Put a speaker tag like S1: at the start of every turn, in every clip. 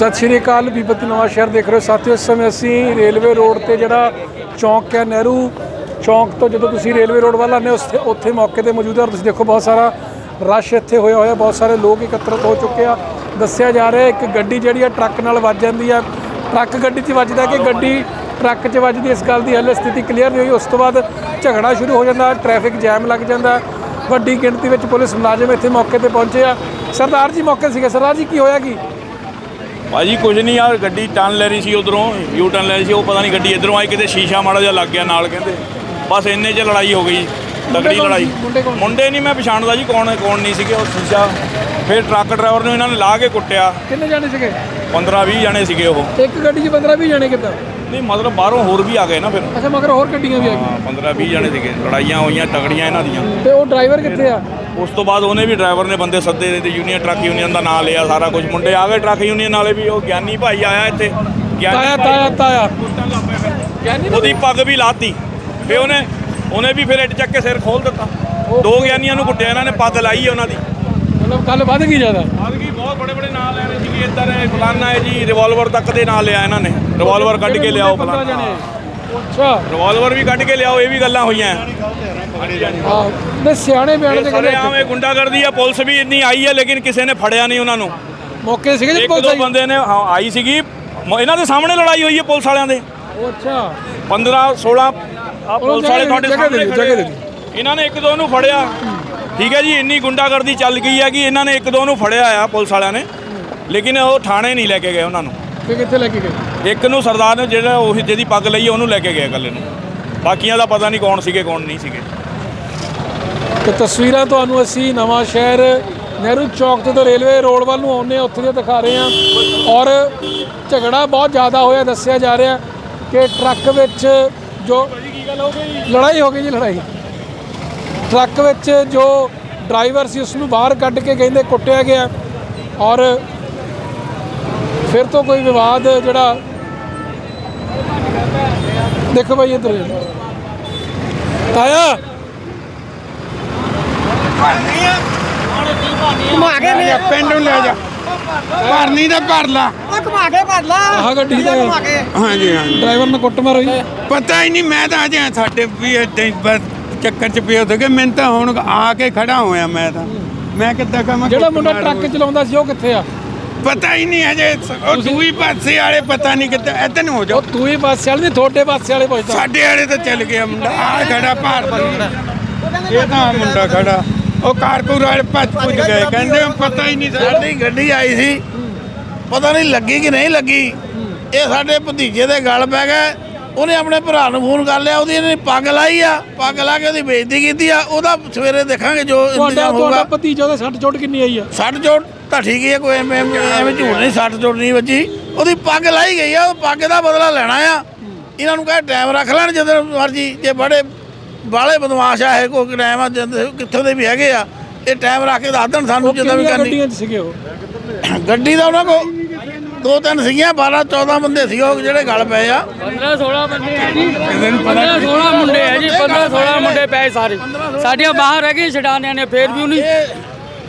S1: ਸਤਿ ਸ਼੍ਰੀ ਅਕਾਲ, ਬੀਬਤ ਨਵਾਂ ਸ਼ਹਿਰ ਦੇਖ ਰਹੇ ਹੋ। ਸਾਥੀਓ, ਇਸ ਸਮੇਂ ਅਸੀਂ ਰੇਲਵੇ ਰੋਡ ਤੇ ਜਿਹੜਾ ਚੌਂਕ ਹੈ ਨਹਿਰੂ ਚੌਂਕ ਤੋਂ ਜਦੋਂ ਤੁਸੀਂ ਰੇਲਵੇ ਰੋਡ ਵੱਲ ਆਉਂਦੇ ਹੋ ਉੱਥੇ ਉੱਥੇ ਮੌਕੇ ਤੇ ਮੌਜੂਦ ਹੈ ਔਰ ਤੁਸੀਂ ਦੇਖੋ ਬਹੁਤ ਸਾਰਾ ਰਸ਼ ਇੱਥੇ ਹੋਇਆ ਹੋਇਆ, ਬਹੁਤ ਸਾਰੇ ਲੋਕ ਇਕੱਤਰਤ ਹੋ ਚੁੱਕੇ ਆ। ਦੱਸਿਆ ਜਾ ਰਿਹਾ ਇੱਕ ਗੱਡੀ ਜਿਹੜੀ ਆ, ਟਰੱਕ ਨਾਲ ਵੱਜ ਜਾਂਦੀ ਆ। ਟਰੱਕ ਗੱਡੀ 'ਚ ਵੱਜਦਾ ਕਿ ਗੱਡੀ ਟਰੱਕ 'ਚ ਵੱਜਦੀ, ਇਸ ਗੱਲ ਦੀ ਹਾਲੇ ਸਥਿਤੀ ਕਲੀਅਰ ਨਹੀਂ ਹੋਈ। ਉਸ ਤੋਂ ਬਾਅਦ ਝਗੜਾ ਸ਼ੁਰੂ ਹੋ ਜਾਂਦਾ ਟ੍ਰੈਫਿਕ ਜੈਮ ਲੱਗ ਜਾਂਦਾ। ਵੱਡੀ ਗਿਣਤੀ ਵਿੱਚ ਪੁਲਿਸ ਮੁਲਾਜ਼ਮ ਇੱਥੇ ਮੌਕੇ ਤੇ ਪਹੁੰਚੇ ਆ। ਸਰਦਾਰ ਜੀ ਮੌਕੇ ਸੀਗੇ। ਸਰਦਾਰ ਜੀ, ਕੀ ਹੋਇਆ ਕੀ?
S2: ਭਾਜੀ ਕੁਝ ਨਹੀਂ ਯਾਰ ਗੱਡੀ ਟਰਨ ਲੈ ਰਹੀ ਸੀ ਉਧਰੋਂ ਯੂ ਟਰਨ ਲੈ ਰਹੀ ਸੀ ਉਹ ਪਤਾ ਨਹੀਂ ਗੱਡੀ ਇਧਰੋਂ ਆਈ ਕਿਤੇ ਸ਼ੀਸ਼ਾ ਮਾੜਾ ਜਿਹਾ ਲੱਗ ਗਿਆ ਨਾਲ ਕਹਿੰਦੇ। ਬਸ ਇੰਨੇ 'ਚ ਲੜਾਈ ਹੋ ਗਈ ਤਗੜੀ ਲੜਾਈ?
S1: ਮੁੰਡੇ
S2: ਨਹੀਂ ਮੈਂ ਪਛਾਣਦਾ ਜੀ ਕੌਣ ਕੌਣ ਨਹੀਂ ਸੀਗੇ ਉਹ ਸ਼ੀਸ਼ਾ। ਫਿਰ ਟਰੱਕ ਡਰਾਈਵਰ ਨੂੰ ਇਹਨਾਂ ਨੇ ਲਾ ਕੇ ਕੁੱਟਿਆ।
S1: ਕਿੰਨੇ ਜਾਣੇ ਸੀਗੇ?
S2: 15 20 ਜਣੇ ਸੀਗੇ ਉਹ।
S1: ਇੱਕ ਗੱਡੀ 'ਚ 15 20 ਜਾਣੇ ਕਿੱਦਾਂ?
S2: ਨਹੀਂ ਮਤਲਬ ਬਾਹਰੋਂ ਹੋਰ ਵੀ ਆ ਗਏ ਨਾ ਫਿਰ।
S1: ਅੱਛਾ ਮਗਰ ਹੋਰ ਗੱਡੀਆਂ ਵੀ ਆ
S2: ਹਾਂ 15 20 ਜਣੇ ਸੀਗੇ ਲੜਾਈਆਂ ਹੋਈਆਂ ਤਗੜੀਆਂ ਇਹਨਾਂ ਦੀਆਂ।
S1: ਗਈਆਂ ਤੇ ਉਹ ਡਰਾਈਵਰ ਕਿੱਥੇ ਆ?
S2: ਉਸ ਤੋਂ ਬਾਅਦ ਉਹਨੇ ਵੀ ਡਰਾਈਵਰ ਨੇ ਬੰਦੇ ਸੱਦੇ ਨੇ ਤੇ ਯੂਨੀਅਨ ਟਰੱਕ ਯੂਨੀਅਨ ਦਾ ਨਾਂ ਲਿਆ ਸਾਰਾ ਕੁਝ। ਮੁੰਡੇ ਆ ਗਏ ਟਰੱਕ ਯੂਨੀਅਨ ਵਾਲੇ ਵੀ ਉਹ ਗਿਆਨੀ ਭਾਈ ਆਇਆ ਇੱਥੇ।
S1: ਤਾਇਆ
S2: ਗਿਆਨੀ
S1: ਤਾਇਆ ਤਾਇਆ।
S2: ਉਹਦੀ ਪੱਗ ਵੀ ਲਾਤੀ। ਫੇ ਉਹਨੇ ਉਹਨੇ ਵੀ ਫਿਰ ਇੱਟ ਚੱਕ ਕੇ ਸਿਰ ਖੋਲ ਦਿੱਤਾ। ਦੋ ਗਿਆਨੀਆਂ ਨੂੰ ਕੁੱਟਿਆ ਇਹਨਾਂ ਨੇ ਪੱਗ ਲਾਈ ਉਹਨਾਂ ਦੀ।
S1: ਮਤਲਬ ਗੱਲ ਵੱਧ ਗਈ ਜ਼ਿਆਦਾ।
S2: ਪੱਗ ਕੀ ਬਹੁਤ ਬੜੇ ਬੜੇ ਨਾਂ ਲੈ ਰਹੇ ਸੀਗੇ ਇੱਧਰ ਇਹ ਫਲਾਨਾ ਹੈ ਜੀ ਰਿਵਾਲਵਰ ਤੱਕ ਦੇ ਨਾਂ ਲਿਆ ਇਹਨਾਂ ਨੇ। ਰਿਵਾਲਵਰ ਕੱਢ ਕੇ ਲਿਆਓ
S1: 15
S2: ਫਲਾਨਾ।
S1: ਜਾਣੇ? ਅੱਛਾ।
S2: ਰਿਵਾਲਵਰ ਵੀ ਕੱਢ ਕੇ ਲਿਆਓ ਇਹ ਵੀ ਗੱਲਾਂ ਹੋਈਆਂ।
S1: ਆਹ ਤੇ ਸਿਆਣੇ ਬਿਆਨ ਤੇ
S2: ਸਾਰੇ ਆਮ ਇਹ ਗੁੰਡਾਗਰਦੀ ਆ ਪੁਲਿਸ ਵੀ ਇੰਨੀ ਆਈ ਹੈ ਲੇਕਿਨ ਕਿਸੇ ਨੇ ਫੜਿਆ ਨਹੀਂ ਉਹਨਾਂ ਨੂੰ।
S1: ਮੌਕੇ ਸੀਗੇ ਜੀ
S2: ਇੱਕ
S1: ਪੁਲਿਸ
S2: ਦੋ
S1: ਆਈ?
S2: ਬੰਦੇ ਨੇ ਹਾਂ ਆਈ ਸੀਗੀ। ਮ- ਇਹਨਾਂ ਦੇ ਸਾਹਮਣੇ ਲੜਾਈ ਹੋਈ ਹੈ ਪੁਲਿਸ ਵਾਲਿਆਂ ਦੇ।
S1: ਉਹ ਅੱਛਾ।
S2: 15 16 ਆ ਪੁਲਿਸ ਵਾਲੇ ਤੁਹਾਡੇ
S1: ਜਗ੍ਹਾ ਦੇ
S2: ਸਾਹਮਣੇ
S1: ਦਿਓ,
S2: ਖੜੇ
S1: ਜਗ੍ਹਾ ਦੇ
S2: ਆ। ਇਹਨਾਂ ਨੇ ਇੱਕ ਦੋ ਨੂੰ ਫੜਿਆ। ਠੀਕ ਹੈ ਜੀ ਇੰਨੀ ਗੁੰਡਾਗਰਦੀ ਚੱਲ ਗਈ ਹੈ ਕਿ ਇਹਨਾਂ ਨੇ ਇੱਕ ਦੋ ਨੂੰ ਫੜਿਆ ਆ ਪੁਲਿਸ ਵਾਲਿਆਂ ਨੇ ਲੇਕਿਨ ਉਹ ਥਾਣੇ ਨਹੀਂ ਲੈ ਕੇ ਗਏ ਉਹਨਾਂ ਨੂੰ।
S1: ਤੇ ਕਿੱਥੇ ਲੈ ਕੇ ਗਏ?
S2: ਇੱਕ ਨੂੰ ਸਰਦਾਰ ਨੇ ਜਿਹੜਾ ਉਹ ਜਿਹਦੀ ਪੱਗ ਲਈ ਹੈ ਉਹਨੂੰ ਲੈ ਕੇ ਗਏ ਇਕੱਲੇ ਨੂੰ। ਬਾਕੀਆਂ ਦਾ ਪਤਾ ਨਹੀਂ ਕੌਣ ਸੀਗੇ ਕੌਣ ਨਹੀਂ ਸੀਗੇ।
S1: ਤੇ ਤਸਵੀਰਾਂ ਤੁਹਾਨੂੰ ਅਸੀਂ ਨਵਾਂ ਸ਼ਹਿਰ ਨਹਿਰੂ ਚੌਕ ਤੋਂ ਰੇਲਵੇ ਰੋਡ ਵੱਲ ਨੂੰ ਆਉਂਦੇ ਹਾਂ ਉੱਥੇ ਦੀਆਂ ਦਿਖਾ ਰਹੇ ਹਾਂ। ਔਰ ਝਗੜਾ ਬਹੁਤ ਜ਼ਿਆਦਾ ਹੋਇਆ ਦੱਸਿਆ ਜਾ ਰਿਹਾ ਕਿ ਟਰੱਕ ਵਿੱਚ ਜੋ ਲੜਾਈ ਹੋ ਗਈ ਜੀ ਲੜਾਈ। ਟਰੱਕ ਵਿੱਚ ਜੋ ਡਰਾਈਵਰ ਸੀ ਉਸ ਨੂੰ ਬਾਹਰ ਕੱਢ ਕੇ ਕਹਿੰਦੇ ਕੁੱਟਿਆ ਗਿਆ। ਔਰ ਫਿਰ ਤੋਂ ਕੋਈ ਵਿਵਾਦ ਜਿਹੜਾ ਦੇਖੋ ਭਾਈ ਇੱਧਰ ਤਾਇਆ!
S3: ਘੁਮਾ ਕੇ ਲੈ
S4: ਪਿੰਡ ਨੂੰ ਲੈ ਜਾ। ਭਰਨੀ ਤਾਂ ਭਰ ਲਾ।
S3: ਉਹ ਘੁਮਾ ਕੇ ਭਰ ਲਾ।
S1: ਆਹ ਗੱਡੀ ਦਾ
S3: ਘੁਮਾ ਕੇ।
S4: ਹਾਂਜੀ ਹਾਂਜੀ।
S1: ਡਰਾਈਵਰ ਨੇ ਕੁੱਟ ਮਾਰ
S4: ਪਤਾ ਹੀ ਨਹੀਂ ਮੈਂ ਤਾਂ ਅਜੇ ਸਾਡੇ ਵੀ ਏਦਾਂ ਹੀ ਬਸ ਚੱਕਰ ਚ ਪਿਆ ਕਿ ਮੈਂ ਤਾਂ ਹੁਣ ਆ ਕੇ ਖੜਾ ਹੋਇਆ ਮੈਂ ਤਾਂ। ਮੈਂ ਕਿੱਦਾਂ ਕਹਾਂ
S1: ਜਿਹੜਾ ਮੁੰਡਾ ਟਰੱਕ ਚਲਾਉਂਦਾ ਸੀ ਉਹ ਕਿੱਥੇ ਆ?
S4: ਪਤਾ ਹੀ ਨਹੀਂ ਅਜੇ ਉਹ ਦੂਈ ਪਾਸੇ ਵਾਲੇ ਪਤਾ ਨਹੀਂ ਕਿੱਦਾਂ ਇੱਧਰ ਨੂੰ ਹੋ ਜਾ
S1: ਉਹ ਤੂੰ ਹੀ ਪਾਸੇ ਵਾਲੇ ਨਹੀਂ ਤੁਹਾਡੇ ਪਾਸੇ ਵਾਲੇ ਪੁੱਛਦਾ।
S4: ਸਾਡੇ ਵਾਲੇ ਤਾਂ ਚੱਲ ਗਿਆ ਮੁੰਡਾ ਆ ਖੜਾ ਭਾਰ ਇਹ ਤਾਂ ਮੁੰਡਾ ਖੜਾ। ਉਹ ਕਾਰਪੂਰ ਵਾਲੇ ਭੱਜ ਭੁੱਜ ਗਏ ਕਹਿੰਦੇ ਪਤਾ ਹੀ ਨਹੀਂ ਸਾਡੀ
S5: ਗੱਡੀ ਆਈ ਸੀ। ਪਤਾ ਨਹੀਂ ਲੱਗੀ ਕਿ ਨਹੀਂ ਲੱਗੀ। ਇਹ ਸਾਡੇ ਭਤੀਜੇ ਦੇ ਗਲ ਪੈ ਗਏ। ਉਹਨੇ ਆਪਣੇ ਭਰਾ ਨੂੰ ਫੋਨ ਕਰ ਲਿਆ ਉਹਦੀ ਇਹਨੇ ਪੱਗ ਲਾਈ ਆ ਪੱਗ ਲਾ ਕੇ ਉਹਦੀ ਬੇਇੱਜ਼ਤੀ ਕੀਤੀ ਆ ਉਹਦਾ ਸਵੇਰੇ ਦੇਖਾਂਗੇ ਜੋ ਇੰਤਜ਼ਾਮ
S1: ਤੁਹਾਡਾ
S5: ਹੋਊਗਾ।
S1: ਭਤੀਜਾ ਉਹਦੇ ਸੱਟ ਚੋਟ ਕਿੰਨੀ ਆਈ ਆ?
S5: ਸੱਟ ਚੋਟ ਤਾਂ ਠੀਕ ਹੀ ਹੈ ਕੋਈ ਐਵੇਂ ਐਵੇਂ ਝੂਠ ਨਹੀਂ ਸੱਟ ਚੋਟ ਨਹੀਂ ਵੱਜੀ। ਉਹਦੀ ਪੱਗ ਲਾਈ ਗਈ ਆ ਉਹ ਪੱਗ ਦਾ ਬਦਲਾ ਲੈਣਾ ਆ। ਇਹਨਾਂ ਨੂੰ ਕਹੇ ਟਾਈਮ ਰੱਖ ਲੈਣ ਜਦੋਂ ਮਰਜ਼ੀ ਜੇ ਬੜੇ ਬਾਲੇ ਬਦਮਾਸ਼ ਆ ਇਹ ਕੋਈ ਟਾਈਮ ਆ ਕਿੱਥੋਂ ਦੇ ਵੀ ਹੈਗੇ ਆ ਇਹ ਟਾਈਮ ਰੱਖ ਕੇ ਦੱਸ ਦੇਣ ਸਾਨੂੰ ਜਦੋਂ ਵੀ ਕਰਨੀ। ਗੱਡੀ ਦਾ ਉਹਨਾਂ ਕੋ ਦੋ ਤਿੰਨ ਸੀਗੀਆਂ 12 14 ਬੰਦੇ ਸੀ ਉਹ ਜਿਹੜੇ ਗਲ ਪਏ ਆ।
S6: 15 16 ਬੰਦੇ ਹੈ ਜੀ। 15 16 ਮੁੰਡੇ ਹੈ ਜੀ 15 16 ਮੁੰਡੇ ਪਏ ਸਾਰੇ। ਸਾਡੀਆਂ ਬਾਹਰ ਰਹਿ ਗਈ ਛਡਾਣਿਆਂ ਨੇ ਫੇਰ ਵੀ ਉਹਨੇ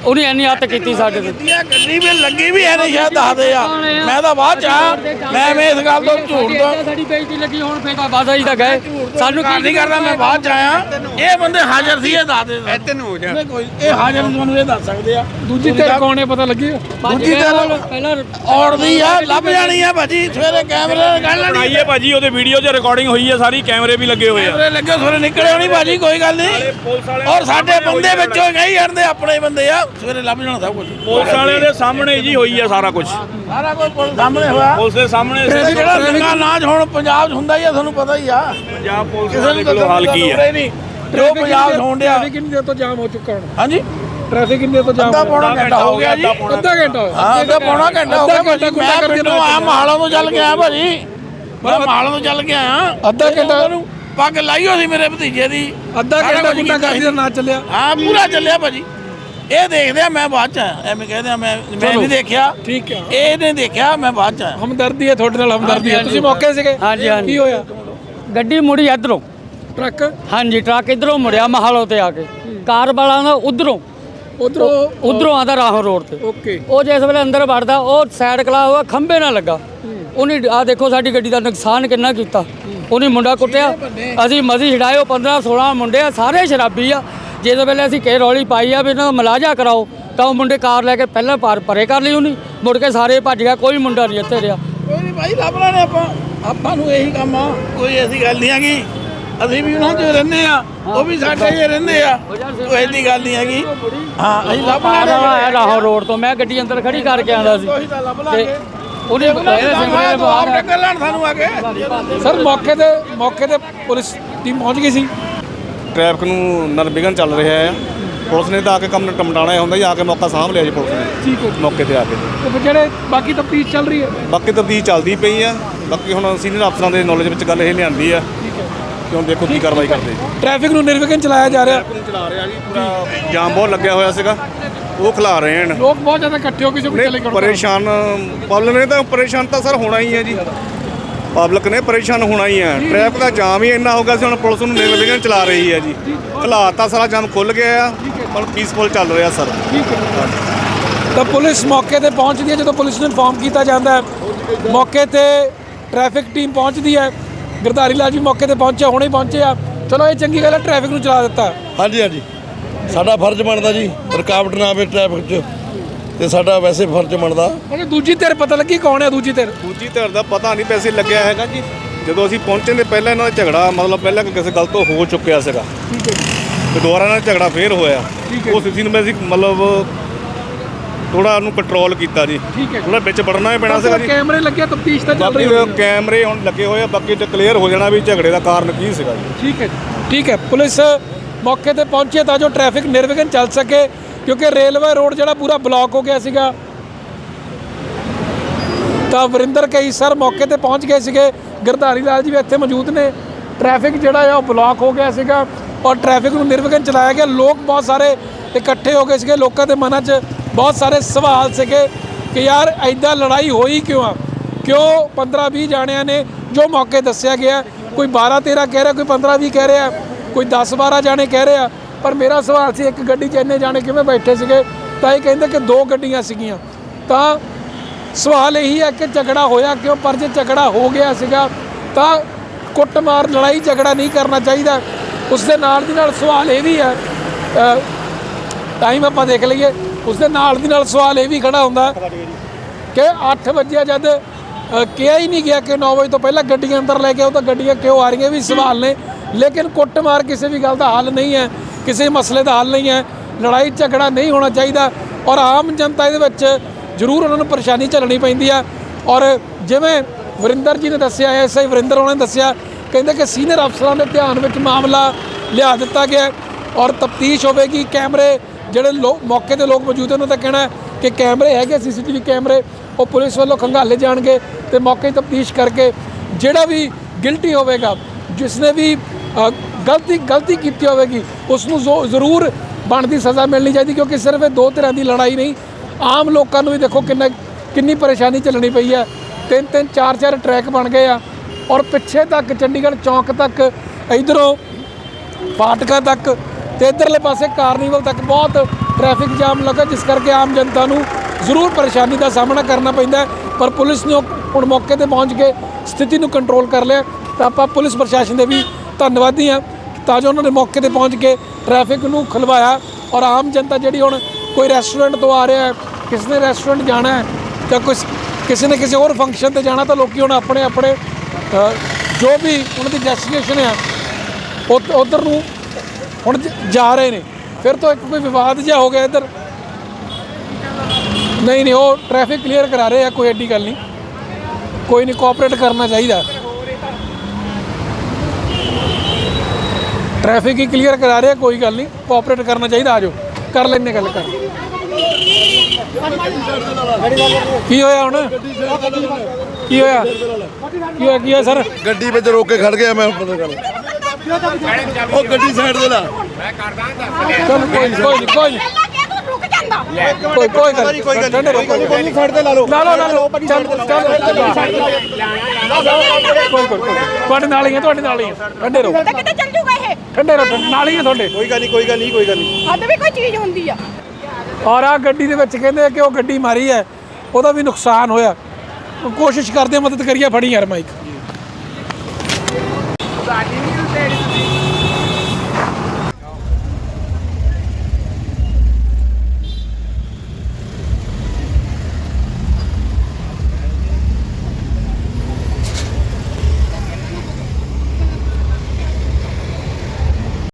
S6: ਉਹਨੇ ਇੰਨੀ ਹੱਤ ਕੀਤੀ ਸਾਡੇ ਤੇ।
S5: ਇਹ ਗੱਡੀ ਵੀ ਲੱਗੀ ਵੀ ਐ ਨਹੀਂ ਸ਼ਾਇਦ ਦੱਸਦੇ ਆ। ਮੈਂ ਤਾਂ ਬਾਅਦ ਚ ਆ ਮੈਂ ਮੈਂ ਇਸ ਗੱਲ ਤੋਂ ਝੂਠ ਤੋਂ
S6: ਸਾਡੀ ਬੇਇੱਜ਼ਤੀ ਲੱਗੀ ਹੁਣ ਫੇਰ ਬਾਬਾ ਜੀ ਤਾਂ ਗਏ। ਸਾਨੂੰ
S5: ਗੱਲ ਨਹੀਂ ਕਰਦਾ ਮੈਂ ਬਾਅਦ ਚ ਆਇਆ। ਇਹ ਬੰਦੇ ਹਾਜ਼ਰ ਸੀ ਇਹ ਦੱਸਦੇ
S4: ਇੱਧਰ ਨੂੰ ਹੋ ਜਾ।
S5: ਕੋਈ ਇਹ ਹਾਜ਼ਰ ਤੁਹਾਨੂੰ ਇਹ ਦੱਸ ਸਕਦੇ ਆ।
S1: ਦੂਜੀ ਧਿਰ ਕੌਣ ਹੈ ਪਤਾ ਲੱਗੀ?
S5: ਦੂਜੀ ਤਰ੍ਹਾਂ
S6: ਪਹਿਲਾਂ
S5: ਔੜਦੀ ਆ ਲੱਭ ਜਾਣੀ ਆ ਭਾਜੀ ਸਵੇਰੇ ਕੈਮਰੇ ਨਾਲ ਗੱਲ ਨਹੀਂ
S2: ਆਈਏ ਭਾਜੀ ਉਹਦੇ ਵੀਡੀਓ 'ਚ ਰਿਕਾਰਡਿੰਗ ਹੋਈ ਹੈ ਸਾਰੀ ਕੈਮਰੇ ਵੀ ਲੱਗੇ ਹੋਏ ਆ।
S5: ਕੈਮਰੇ ਲੱਗੇ ਸਵੇਰੇ ਨਿਕਲੇ ਹੋਣੀ ਭਾਜੀ ਕੋਈ ਗੱਲ ਨਹੀਂ। ਔਰ ਸਾਡੇ ਬੰਦੇ ਵਿੱਚੋਂ ਗਈ ਜਾਂਦੇ ਆਪਣੇ ਬੰਦੇ ਆ। ਸਵੇਰੇ ਲੱਭ ਜਾਣਾ ਸਭ ਕੁਝ
S2: ਪੁਲਿਸ ਵਾਲਿਆਂ ਦੇ ਸਾਹਮਣੇ ਜੀ ਹੋਈ ਹੈ ਸਾਰਾ ਕੁਝ
S5: ਸਾਰਾ ਕੁਝ ਪੁਲਿਸ ਸਾਹਮਣੇ ਹੋਇਆ।
S2: ਪੁਲਿਸ ਦੇ ਸਾਹਮਣੇ
S5: ਇਹ ਜਿਹੜਾ ਨੰਗਾ ਨਾਚ ਹੁਣ ਪੰਜਾਬ 'ਚ ਹੁੰਦਾ ਹੀ ਆ ਤੁਹਾਨੂੰ ਪਤਾ ਹੀ ਆ।
S2: ਪੰਜਾਬ ਪੁਲਿਸ
S5: ਕਿਸੇ
S2: ਦਾ
S5: ਨੂੰ
S2: ਲਓ ਹਾਲ ਕੀ
S5: ਨਹੀਂ। ਜੋ ਪੰਜਾਬ 'ਚ ਹੋਣ ਡਿਆ।
S1: ਟ੍ਰੈਫਿਕ ਕਿੰਨੀ ਦੇਰ ਤੋਂ ਜਾਮ ਹੋ ਚੁੱਕਾ ਹੁਣ?
S5: ਹਾਂਜੀ।
S1: ਟ੍ਰੈਫਿਕ ਕਿੰਨੀ ਤੋਂ ਜਾਮ
S5: ਅੱਧਾ ਪੌਣਾ ਘੰਟਾ ਹੋ ਗਿਆ ਜੀ।
S1: ਅੱਧਾ ਘੰਟਾ ਹੋਇਆ
S5: ਹਾਂ ਅੱਧਾ ਪੌਣਾ ਘੰਟਾ ਹੋ ਗਿਆ ਭਾਜੀ। ਮੈਂ ਪਿੰਡੋਂ ਆ ਮਹਾਲਾਂ ਤੋਂ ਚੱਲ ਕੇ ਆਇਆ ਭਾਜੀ। ਮੈਂ ਮਹਾਲਾਂ ਤੋਂ ਚੱਲ ਕੇ ਆਇਆ।
S1: ਅੱਧਾ ਘੰਟਾ
S5: ਪੱਗ ਲਾਈ ਹੋਈ ਸੀ ਮੇਰੇ ਭਤੀਜੇ ਦੀ।
S1: ਅੱਧਾ ਘੰਟਾ ਗੁੰਡਾ
S5: ਕੀਤਾ
S1: ਕਰਦੀ ਦਾ ਨਾ ਚੱਲਿਆ।
S5: ਹਾਂ ਪੂਰਾ ਚੱਲਿਆ ਭਾਜੀ। ਇਹ ਦੇਖਦੇ ਆ ਮੈਂ ਬਾਅਦ ਚ ਆਇਆ। ਐਵੇਂ ਕਹਦੇ ਆ ਮੈਂ ਮੈਂ। ਨਹੀਂ ਦੇਖਿਆ।
S1: ਠੀਕ ਹੈ
S5: ਇਹ ਨੇ ਦੇਖਿਆ ਮੈਂ ਬਾਅਦ ਚ ਆਇਆ।
S1: ਹਮਦਰਦੀ ਹੈ ਤੁਹਾਡੇ ਨਾਲ ਹਮਦਰਦੀ ਹੈ। ਤੁਸੀਂ ਮੌਕੇ ਸੀਗੇ?
S6: ਹਾਂਜੀ, ਹਾਂਜੀ।
S1: ਕੀ ਹੋਇਆ?
S6: ਗੱਡੀ ਮੁੜੀ ਇਧਰੋਂ।
S1: ਟਰੱਕ?
S6: ਹਾਂਜੀ ਟਰੱਕ ਇਧਰੋਂ ਮੁੜਿਆ ਮਹਾਲੋ ਤੇ ਆ ਕੇ। ਕਾਰ ਵਾਲਾ ਨਾ ਉਧਰੋਂ।
S1: ਉਧਰੋਂ?
S6: ਉਧਰੋਂ ਆਉਂਦਾ ਰਾਹੋਂ ਰੋਡ ਤੇ।
S1: ਓਕੇ।
S6: ਉਹ ਜਿਸ ਵੇਲੇ ਅੰਦਰ ਵੜਦਾ ਉਹ ਸਾਈਡ ਕਲਾ ਹੋਇਆ ਖੰਭੇ ਨਾਲ ਲੱਗਾ। ਉਹਨੇ ਆ ਦੇਖੋ ਸਾਡੀ ਗੱਡੀ ਦਾ ਨੁਕਸਾਨ ਕਿੰਨਾ ਕੀਤਾ। ਉਹਨੇ ਮੁੰਡਾ ਕੁੱਟਿਆ। ਅਸੀਂ ਮਜ਼ੀ ਛਡਾਏ ਉਹ 15 16 ਮੁੰਡੇ ਆ ਸਾਰੇ ਸ਼ਰਾਬੀ ਆ। ਜਿਸ ਵੇਲੇ ਅਸੀਂ ਕੇ ਰੌਲੀ ਪਾਈ ਆ ਵੀ ਇਹਨਾਂ ਦਾ ਮਲਾਜਾ ਕਰਾਓ ਤਾਂ ਉਹ ਮੁੰਡੇ ਕਾਰ ਲੈ ਕੇ ਪਹਿਲਾਂ ਪਾਰ ਪਰੇ ਕਰ ਲਈ ਉਹਨੇ ਮੁੜ ਕੇ ਸਾਰੇ ਭੱਜ ਗਿਆ ਕੋਈ ਮੁੰਡਾ ਨਹੀਂ ਇੱਥੇ ਰਿਹਾ।
S5: ਕੋਈ ਨਹੀਂ ਭਾਈ ਲੱਭ ਲੈਣੇ ਆਪਾਂ। ਆਪਾਂ ਨੂੰ ਇਹੀ ਕੰਮ ਆ ਕੋਈ ਐਸੀ ਗੱਲ ਨਹੀਂ ਹੈਗੀ। ਅਸੀਂ ਵੀ ਉਹਨਾਂ 'ਚ ਰਹਿੰਦੇ ਆ ਉਹ ਵੀ ਸਾਡੇ 'ਚ ਰਹਿੰਦੇ ਆ। ਕੋਈ ਐਸੀ ਗੱਲ ਨਹੀਂ ਹੈਗੀ। ਹਾਂ ਅਸੀਂ ਲੱਭ ਲੈਣੇ
S6: ਰਾਹੋਂ ਰੋਡ ਤੋਂ ਮੈਂ ਗੱਡੀ ਅੰਦਰ ਖੜੀ ਕਰਕੇ ਆਂਦਾ ਸੀ। ਉਹਨੇ
S5: ਟੱਕਰ ਲੈਣ ਸਾਨੂੰ ਆ ਕੇ
S1: ਸਰ ਮੌਕੇ ਤੇ ਮੌਕੇ ਤੇ ਪੁਲਿਸ ਟੀਮ ਪਹੁੰਚ ਗਈ ਸੀ।
S7: ਟ੍ਰੈਫਿਕ ਨੂੰ ਨਰਵਿਘਨ ਚੱਲ ਰਿਹਾ ਹੈ। ਪੁਲਿਸ ਨੇ ਤਾਂ ਆ ਕੇ ਕੰਮ ਨਿਪਟਾਉਣਾ ਹੁੰਦਾ ਜੀ ਆ ਕੇ ਮੌਕਾ ਸਾਂਭ ਲਿਆ ਜੀ ਪੁਲਿਸ ਨੇ।
S1: ਠੀਕ ਹੈ
S7: ਮੌਕੇ ਤੇ ਆ ਕੇ।
S1: ਤੇ ਫਿਰ ਜਿਹੜੇ ਬਾਕੀ ਤਫਤੀਸ਼ ਚੱਲ ਰਹੀ ਹੈ?
S7: ਬਾਕੀ ਤਬਦੀਲ ਚੱਲਦੀ ਪਈ ਆ ਬਾਕੀ ਹੁਣ ਸੀਨੀਅਰ ਅਫਸਰਾਂ ਦੇ ਨੌਲੇਜ ਵਿੱਚ ਗੱਲ ਇਹ ਲਿਆਂਦੀ ਆ ਕਿ ਹੁਣ ਦੇਖੋ ਕੀ ਕਾਰਵਾਈ ਕਰਦੇ।
S1: ਟ੍ਰੈਫਿਕ ਨੂੰ ਨਿਰਵਿਘਨ ਚਲਾਇਆ ਜਾ ਰਿਹਾ।
S7: ਚਲਾ ਰਿਹਾ ਜੀ ਪੂਰਾ ਜਾਮ ਬਹੁਤ ਲੱਗਿਆ ਹੋਇਆ ਸੀਗਾ। ਉਹ ਖਿਲਾ ਰਹੇ ਹਨ।
S1: ਲੋਕ ਬਹੁਤ ਜ਼ਿਆਦਾ ਇਕੱਠੇ ਹੋ ਕੇ ਜੋ ਚਲੇ
S7: ਨਹੀਂ
S1: ਗਏ
S7: ਪਰੇਸ਼ਾਨ ਪਬਲਿਕ ਨੇ ਤਾਂ ਪਰੇਸ਼ਾਨ ਤਾਂ ਸਰ ਹੋਣਾ ਹੀ ਹੈ ਜੀ। ਪਬਲਿਕ ਨੇ ਪਰੇਸ਼ਾਨ ਹੋਣਾ ਹੀ ਹੈ ਟ੍ਰੈਫਿਕ ਦਾ ਜਾਮ ਹੀ ਇੰਨਾ ਹੋ ਗਿਆ ਸੀ ਹੁਣ ਪੁਲਿਸ ਨੂੰ ਨਿਰਵਿਘਨ ਚਲਾ ਰਹੀ ਹੈ ਜੀ। ਖਲਾਤਾ ਸਾਰਾ ਜਾਮ ਖੁੱਲ ਗਿਆ ਆ। ਹੁਣ ਪੀਸਫੁਲ ਚੱਲ ਰਿਹਾ ਸਰ।
S1: ਠੀਕ ਹੈ ਤਾਂ ਪੁਲਿਸ ਮੌਕੇ ਤੇ ਪਹੁੰਚਦੀ ਹੈ ਜਦੋਂ ਪੁਲਿਸ ਨੂੰ ਇਨਫਾਰਮ ਕੀਤਾ ਜਾਂਦਾ ਹੈ। ਮੌਕੇ ਤੇ ਟ੍ਰੈਫਿਕ ਟੀਮ ਪਹੁੰਚਦੀ ਹੈ। ਗਿਰਧਾਰੀ ਲਾਲ ਜੀ ਮੌਕੇ ਤੇ ਪਹੁੰਚੇ ਹੁਣੇ ਹੀ ਪਹੁੰਚੇ ਆ ਚਲੋ ਇਹ ਚੰਗੀ ਗੱਲ ਹੈ ਟ੍ਰੈਫਿਕ ਨੂੰ ਚਲਾ ਦਿੱਤਾ।
S8: ਹਾਂਜੀ ਹਾਂਜੀ। ਸਾਡਾ ਫਰਜ਼ ਬਣਦਾ ਜੀ ਰੁਕਾਵਟ ਨਾ ਆਵੇ ਟ੍ਰੈਫਿਕ 'ਚ। ਤੇ ਸਾਡਾ ਵੈਸੇ ਫਰਜ਼ ਬਣਦਾ।
S1: ਉਹਨੇ ਦੂਜੀ ਧਿਰ ਪਤਾ ਲੱਗੀ ਕੌਣ ਹੈ ਦੂਜੀ ਧਿਰ?
S7: ਦੂਜੀ ਧਿਰ ਦਾ ਪਤਾ ਨਹੀਂ ਪੈਸੇ ਲੱਗਿਆ ਹੈਗਾ ਜੀ। ਜਦੋਂ ਅਸੀਂ ਪਹੁੰਚੇ ਨੇ ਪਹਿਲਾਂ ਇਹਨਾਂ ਦਾ ਝਗੜਾ ਮਤਲਬ ਪਹਿਲਾਂ ਕਿਸੇ ਗੱਲ ਤੋਂ ਹੋ ਚੁੱਕਿਆ ਸੀਗਾ।
S1: ਠੀਕ ਹੈ
S7: ਤੇ ਦੁਬਾਰਾ ਨਾਲ ਝਗੜਾ ਫੇਰ ਹੋਇਆ।
S1: ਠੀਕ ਹੈ।
S7: ਉਸ ਸਥਿਤੀ ਨੂੰ ਮੈਂ ਅਸੀਂ ਮਤਲਬ ਥੋੜਾ ਉਹਨੂੰ ਕੰਟਰੋਲ ਕੀਤਾ ਜੀ।
S1: ਠੀਕ ਹੈ
S7: ਥੋੜਾ ਵਿੱਚ ਵੜਨਾ ਹੀ ਪੈਣਾ ਸੀਗਾ ਜੀ।
S1: ਕੈਮਰੇ ਲੱਗੇ ਤਫਤੀਸ਼ ਤਾਂ ਚੱਲ
S7: ਬਾਕੀ
S1: ਰਹੀ ਹੈ।
S7: ਕੈਮਰੇ ਹੁਣ ਲੱਗੇ ਹੋਏ ਆ ਬਾਕੀ ਤੇ ਕਲੀਅਰ ਹੋ ਜਾਣਾ ਵੀ ਝਗੜੇ ਦਾ ਕਾਰਨ ਕੀ ਸੀਗਾ ਜੀ।
S1: ਠੀਕ ਹੈ ਜੀ। ਠੀਕ ਹੈ। ਪੁਲਿਸ ਮੌਕੇ ਤੇ ਪਹੁੰਚੀ ਤਾਂ ਜੋ ਟ੍ਰੈਫਿਕ ਨਿਰਵਿਘਨ ਚੱਲ ਸਕੇ। ਕਿਉਂਕਿ ਰੇਲਵੇ ਰੋਡ ਜਿਹੜਾ ਪੂਰਾ ਬਲੌਕ ਹੋ ਗਿਆ ਸੀਗਾ। ਤਾਂ ਵਰਿੰਦਰ ਕਈ ਸਰ ਮੌਕੇ ਤੇ ਪਹੁੰਚ ਗਏ ਸੀਗੇ। ਗਿਰਧਾਰੀ ਲਾਲ ਜੀ ਵੀ ਇੱਥੇ ਮੌਜੂਦ ਨੇ। ਟ੍ਰੈਫਿਕ ਜਿਹੜਾ ਆ ਉਹ ਬਲੌਕ ਹੋ ਗਿਆ ਸੀਗਾ ਔਰ ਟ੍ਰੈਫਿਕ ਨੂੰ ਨਿਰਵਿਘਨ ਚਲਾਇਆ ਗਿਆ। ਲੋਕ ਬਹੁਤ ਸਾਰੇ ਇਕੱਠੇ ਹੋ ਗਏ ਸੀਗੇ। ਲੋਕਾਂ ਦੇ ਮਨਾਂ 'ਚ ਬਹੁਤ ਸਾਰੇ ਸਵਾਲ ਸੀਗੇ ਕਿ ਯਾਰ ਐਦਾਂ ਲੜਾਈ ਹੋਈ ਕਿਉਂ ਆ? ਕਿਉਂ 15 20 ਜਾਣਿਆਂ ਨੇ ਜੋ ਮੌਕੇ ਦੱਸਿਆ ਗਿਆ, ਕੋਈ 12 13 ਕਹਿ ਰਿਹਾ, ਕੋਈ 15 20 ਕਹਿ ਰਿਹਾ, ਕੋਈ 10 12 ਜਾਣੇ ਕਹਿ ਰਿਹਾ ਪਰ ਮੇਰਾ ਸਵਾਲ ਸੀ, ਇੱਕ ਗੱਡੀ 'ਚ ਇੰਨੇ ਜਾਣੇ ਕਿਵੇਂ ਬੈਠੇ ਸੀਗੇ? ਤਾਂ ਇਹ ਕਹਿੰਦੇ ਕਿ ਦੋ ਗੱਡੀਆਂ ਸੀਗੀਆਂ। ਤਾਂ ਸਵਾਲ ਇਹੀ ਹੈ ਕਿ ਝਗੜਾ ਹੋਇਆ ਕਿਉਂ? ਪਰ ਜੇ ਝਗੜਾ ਹੋ ਗਿਆ ਸੀਗਾ, ਤਾਂ ਕੁੱਟਮਾਰ, ਲੜਾਈ ਝਗੜਾ ਨਹੀਂ ਕਰਨਾ ਚਾਹੀਦਾ। ਉਸ ਦੇ ਨਾਲ ਦੀ ਨਾਲ ਸਵਾਲ ਇਹ ਵੀ ਹੈ ਟਾਈਮ ਆਪਾਂ ਦੇਖ ਲਈਏ। ਉਸ ਦੇ ਨਾਲ ਦੀ ਨਾਲ ਸਵਾਲ ਇਹ ਵੀ ਖੜਾ ਹੁੰਦਾ ਕਿ 8 ਵਜੇ ਜਦ ਕਿਹਾ ਹੀ ਨਹੀਂ ਗਿਆ ਕਿ 9 ਵਜੇ ਤੋਂ ਪਹਿਲਾਂ ਗੱਡੀਆਂ ਅੰਦਰ ਲੈ ਕੇ ਉਹ ਤਾਂ ਗੱਡੀਆਂ ਕਿਉਂ ਆ ਰਹੀਆਂ? ਵੀ ਸਵਾਲ ਨੇ। ਲੇਕਿਨ ਕੁੱਟਮਾਰ ਕਿਸੇ ਵੀ ਗੱਲ ਦਾ ਹੱਲ ਨਹੀਂ ਹੈ। ਕਿਸੇ ਮਸਲੇ ਦਾ ਹੱਲ ਨਹੀਂ ਹੈ। ਲੜਾਈ ਝਗੜਾ ਨਹੀਂ ਹੋਣਾ ਚਾਹੀਦਾ ਔਰ ਆਮ ਜਨਤਾ ਇਹਦੇ ਵਿੱਚ ਜ਼ਰੂਰ ਉਹਨਾਂ ਨੂੰ ਪਰੇਸ਼ਾਨੀ ਝੱਲਣੀ ਪੈਂਦੀ ਆ। ਔਰ ਜਿਵੇਂ ਵਰਿੰਦਰ ਜੀ ਨੇ ਦੱਸਿਆ ਐਸਆਈ ਵਰਿੰਦਰ ਉਹਨਾਂ ਨੇ ਦੱਸਿਆ, ਕਹਿੰਦੇ ਕਿ ਸੀਨੀਅਰ ਅਫਸਰਾਂ ਦੇ ਧਿਆਨ ਵਿੱਚ ਮਾਮਲਾ ਲਿਆ ਦਿੱਤਾ ਗਿਆ ਔਰ ਤਫਤੀਸ਼ ਹੋਵੇਗੀ। ਕੈਮਰੇ ਜਿਹੜੇ ਲੋਕ ਮੌਕੇ ਤੇ ਲੋਕ ਮੌਜੂਦ ਉਹਨਾਂ ਦਾ ਕਹਿਣਾ ਕਿ ਕੈਮਰੇ ਹੈਗੇ, ਸੀਸੀਟੀਵੀ ਕੈਮਰੇ, ਉਹ ਪੁਲਿਸ ਵੱਲੋਂ ਖੰਗਾਲੇ ਜਾਣਗੇ ਤੇ ਮੌਕੇ ਤਫਤੀਸ਼ ਕਰਕੇ ਜਿਹੜਾ ਵੀ ਗਿਲਟੀ ਹੋਵੇਗਾ, ਜਿਸਨੇ ਵੀ ਗਲਤੀ ਗਲਤੀ ਕੀਤੀ ਹੋਵੇਗੀ ਉਸ ਨੂੰ ਜ਼ੋ- ਜ਼ਰੂਰ ਬਣਦੀ ਸਜ਼ਾ ਮਿਲਣੀ ਚਾਹੀਦੀ ਕਿਉਂਕਿ ਸਿਰਫ ਇਹ ਦੋ ਤਰ੍ਹਾਂ ਦੀ ਲੜਾਈ ਨਹੀਂ, ਆਮ ਲੋਕਾਂ ਨੂੰ ਵੀ ਦੇਖੋ ਕਿੰਨਾ, ਕਿੰਨੀ ਪਰੇਸ਼ਾਨੀ ਚੱਲਣੀ ਪਈ ਹੈ। ਤਿੰਨ ਤਿੰਨ, ਚਾਰ ਚਾਰ ਟਰੈਕ ਬਣ ਗਏ ਆ ਔਰ ਪਿੱਛੇ ਤੱਕ ਚੰਡੀਗੜ੍ਹ ਚੌਂਕ ਤੱਕ, ਇਧਰੋਂ ਫਾਟਕਾਂ ਤੱਕ ਤੇ ਇਧਰਲੇ ਪਾਸੇ ਕਾਰਨੀਵਲ ਤੱਕ ਬਹੁਤ ਟ੍ਰੈਫਿਕ ਜਾਮ ਲੱਗਾ, ਜਿਸ ਕਰਕੇ ਆਮ ਜਨਤਾ ਨੂੰ ਜ਼ਰੂਰ ਪਰੇਸ਼ਾਨੀ ਦਾ ਸਾਹਮਣਾ ਕਰਨਾ ਪੈਂਦਾ ਪਰ ਪੁਲਿਸ ਨੇ ਹੁਣ ਮੌਕੇ ਤੇ ਪਹੁੰਚ ਕੇ ਸਥਿਤੀ ਨੂੰ ਕੰਟਰੋਲ ਕਰ ਲਿਆ ਤਾਂ ਆਪਾਂ ਪੁਲਿਸ ਪ੍ਰਸ਼ਾਸਨ ਦੇ ਵੀ ਧੰਨਵਾਦੀ ਹਾਂ ਤਾਂ ਜੋ ਉਹਨਾਂ ਨੇ ਮੌਕੇ ਤੇ ਪਹੁੰਚ ਕੇ ਟ੍ਰੈਫਿਕ ਨੂੰ ਖੁਲਵਾਇਆ ਔਰ ਆਮ ਜਨਤਾ ਜਿਹੜੀ ਹੁਣ ਕੋਈ ਰੈਸਟੋਰੈਂਟ ਤੋਂ ਆ ਰਿਹਾ ਹੈ, ਕਿਸੇ ਨੇ ਰੈਸਟੋਰੈਂਟ ਜਾਣਾ ਹੈ ਜਾਂ ਕੁਛ ਕਿਸੇ ਨੇ ਕਿਸੇ ਹੋਰ ਫੰਕਸ਼ਨ ਤੇ ਜਾਣਾ ਤਾਂ ਲੋਕੀ ਹੁਣ ਆਪਣੇ ਆਪਣੇ ਜੋ ਵੀ ਉਹਨਾਂ ਦੀ ਡੈਸਟੀਨੇਸ਼ਨ ਹੈ ਉਧਰ ਨੂੰ ਹੁਣ ਜਾ ਰਹੇ ਨੇ। ਫਿਰ ਤੋਂ ਇੱਕ ਕੋਈ ਵਿਵਾਦ ਜਿਹਾ ਹੋ ਗਿਆ ਇੱਧਰ। ਨਹੀਂ ਨਹੀਂ, ਉਹ ਟ੍ਰੈਫਿਕ ਕਲੀਅਰ ਕਰਾ ਰਹੇ ਆ, ਕੋਈ ਐਡੀ ਗੱਲ ਨਹੀਂ। ਕੋਈ ਨਹੀਂ ਕੋਆਪਰੇਟ ਕਰਨਾ ਚਾਹੀਦਾ। ਟ੍ਰੈਫਿਕ ਹੀ ਕਲੀਅਰ ਕਰਾ ਰਹੇ ਕੋਈ ਗੱਲ ਨਹੀਂ ਕੋਆਪਰੇਟ ਕਰਨਾ ਚਾਹੀਦਾ ਆਜੋ ਕਰ ਲੈਣੇ ਗੱਲ ਕਰ। ਕੀ ਹੋਇਆ ਹੁਣ? ਕੀ ਹੋਇਆ? ਕੀ ਹੋਇਆ ਕੀ ਹੋਇਆ ਸਰ?
S8: ਗੱਡੀ ਵਿੱਚ ਰੋਕ ਕੇ ਖੜ ਗਿਆ ਮੈਂ ਪਤਾ ਕਰ ਉਹ ਗੱਡੀ ਸਾਈਡ ਤੇ ਲਾ।
S1: ਚਲ ਕੋਈ ਨੀ, ਕੋਈ ਨੀ, ਕੋਈ ਨੀ।
S3: ਪਹਿਲਾਂ ਕਿਹਾ ਤੂੰ ਰੁਕ ਜਾਂਦਾ
S1: ਕੋਈ ਕੋਈ ਗੱਲ ਕੋਈ ਗੱਲ ਕੋਈ ਨਹੀਂ। ਸਾਈਡ ਤੇ ਲਾ ਲਓ। ਲਾ ਲਓ ਲਾ ਲਓ। ਚੱਲ ਚੱਲ ਕੋਈ ਤੁਹਾਡੇ ਨਾਲ ਹੀ ਆ ਤੁਹਾਡੇ ਨਾਲ ਹੀ ਆ। ਠੰਡੇ ਰਹੋ।
S3: ਤਾਂ ਕਿਤੇ ਚੱਲ ਜੂਗਾ ਇਹ?
S1: ਠੰਡੇ ਰਹੋ ਨਾਲ ਹੀ ਆ ਤੁਹਾਡੇ।
S7: ਕੋਈ ਗੱਲ ਨਹੀਂ ਕੋਈ ਗੱਲ ਨਹੀਂ ਕੋਈ ਗੱਲ ਨਹੀਂ।
S3: ਹੱਦ ਵੀ ਕੋਈ ਚੀਜ਼ ਹੁੰਦੀ ਆ।
S1: ਔਰ ਆ ਗੱਡੀ ਦੇ ਵਿੱਚ ਕਹਿੰਦੇ ਕਿ ਉਹ ਗੱਡੀ ਮਾਰੀ ਹੈ ਉਹਦਾ ਵੀ ਨੁਕਸਾਨ ਹੋਇਆ। ਕੋਸ਼ਿਸ਼ ਕਰਦੇ ਮਦਦ ਕਰੀਏ ਫੜੀ ਯਾਰ ਮਾਈਕ।